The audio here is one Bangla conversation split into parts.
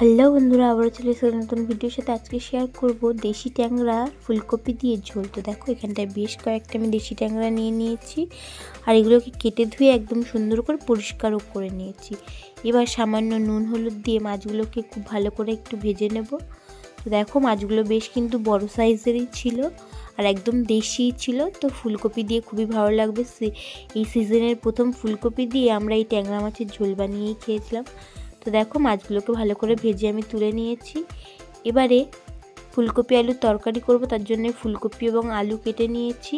হ্যালো বন্ধুরা, আবারও চলে এসে নতুন ভিডিওর সাথে। আজকে শেয়ার করব দেশি ট্যাংরা ফুলকপি দিয়ে ঝোল। তো দেখো, এখানটায় বেশ কয়েকটা আমি দেশি ট্যাংরা নিয়ে নিয়েছি আর এগুলোকে কেটে ধুয়ে একদম সুন্দর করে পরিষ্কারও করে নিয়েছি। এবার সামান্য নুন, হলুদ দিয়ে মাছগুলোকে খুব ভালো করে একটু ভেজে নেব। তো দেখো, মাছগুলো বেশ কিন্তু বড় সাইজেরই ছিল আর একদম দেশি ছিল। তো ফুলকপি দিয়ে খুবই ভালো লাগবে। এই সিজনের প্রথম ফুলকপি দিয়ে আমরা এই ট্যাংরা মাছের ঝোল বানিয়েই খেয়েছিলাম। তো দেখো মাছগুলোকে ভালো করে ভেজে আমি তুলে নিয়েছি। এবারে ফুলকপি আলুর তরকারি করব, তার জন্য ফুলকপি এবং আলু কেটে নিয়েছি।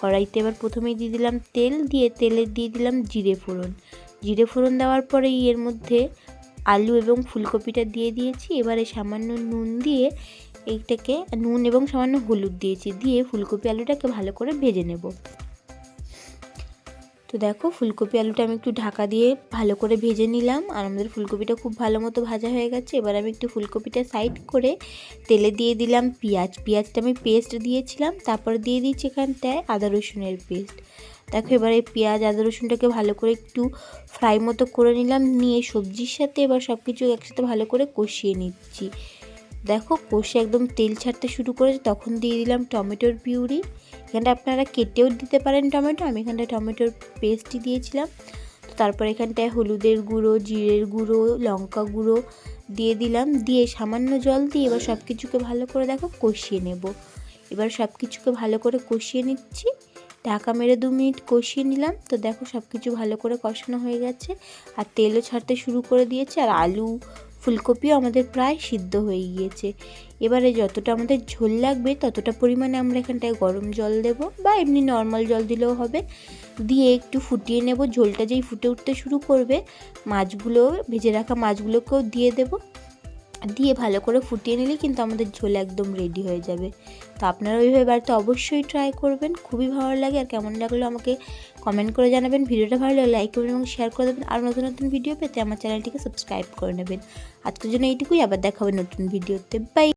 কড়াইতে এবার প্রথমেই দিয়ে দিলাম তেল, দিয়ে তেলে দিয়ে দিলাম জিরে ফোড়ন। জিরে ফোড়ন দেওয়ার পরেই এর মধ্যে আলু এবং ফুলকপিটা দিয়ে দিয়েছি। এবারে সামান্য নুন দিয়ে এইটাকে, নুন এবং সামান্য হলুদ দিয়েছি, দিয়ে ফুলকপি আলুটাকে ভালো করে ভেজে নেব। তো দেখো ফুলকপি আলুটা আমি একটু ঢাকা দিয়ে ভালো করে ভেজে নিলাম। আর আমাদের ফুলকপিটা খুব ভালো মতো ভাজা হয়ে গেছে। এবার আমি একটু ফুলকপিটা সাইড করে তেলে দিয়ে দিলাম পেঁয়াজ। পেঁয়াজটা আমি পেস্ট দিয়েছিলাম, তারপর দিয়ে দিচ্ছি এখানটায় আদা রসুনের পেস্ট দেখো এবার এই পেঁয়াজ, আদা, রসুনটাকে ভালো করে একটু ফ্রাই মতো করে নিলাম। নিয়ে সবজির সাথে এবার সব কিছু একসাথে ভালো করে কষিয়ে নিচ্ছি। দেখো কষে একদম তেল ছাড়তে শুরু করেছে, তখন দিয়ে দিলাম টমেটোর পিউরি। এখানটা আপনারা কেটেও দিতে পারেন টমেটো, আমি এখানটায় টমেটোর পেস্টই দিয়েছিলাম। তারপর এখানটায় হলুদের গুঁড়ো, জিরের গুঁড়ো, লঙ্কা গুঁড়ো দিয়ে দিলাম। দিয়ে সামান্য জল দিয়ে এবার সব কিছুকে ভালো করে দেখো কষিয়ে নেব। এবার সব কিছুকে ভালো করে কষিয়ে নিচ্ছি। ঢাকা মেরে দু মিনিট কষিয়ে নিলাম। তো দেখো সব কিছু ভালো করে কষানো হয়ে গেছে। আর তেলও ছাড়তে শুরু করে দিয়েছে। আর আলু ফুলকপিও আমাদের প্রায় সিদ্ধ হয়ে গিয়েছে। এবারে যতটা আমাদের ঝোল লাগবে, ততটা পরিমাণে আমরা এখানটায় গরম জল দেব বা এমনি নর্মাল জল দিলেও হবে। দিয়ে একটু ফুটিয়ে নেব, ঝোলটা যেই ফুটে উঠতে শুরু করবে, মাছগুলো, ভেজে রাখা মাছগুলোকেও দিয়ে দেবো। দিয়ে ভালো করে ফুটিয়ে নিলে কিন্তু আমাদের ঝোল একদম রেডি হয়ে যাবে। তো আপনারা ওইভাবে বাড়িতে অবশ্যই ট্রাই করবেন, খুবই ভালো লাগে। আর কেমন লাগল আমাকে কমেন্ট করে জানাবেন। ভিডিওটা ভালো লাগলে লাইক করবেন এবং শেয়ার করে দেবেন। আর নতুন নতুন ভিডিও পেতে আমার চ্যানেলটিকে সাবস্ক্রাইব করে নেবেন। আজকের জন্য এইটুকুই। আবার দেখাবেন নতুন ভিডিওতে বাই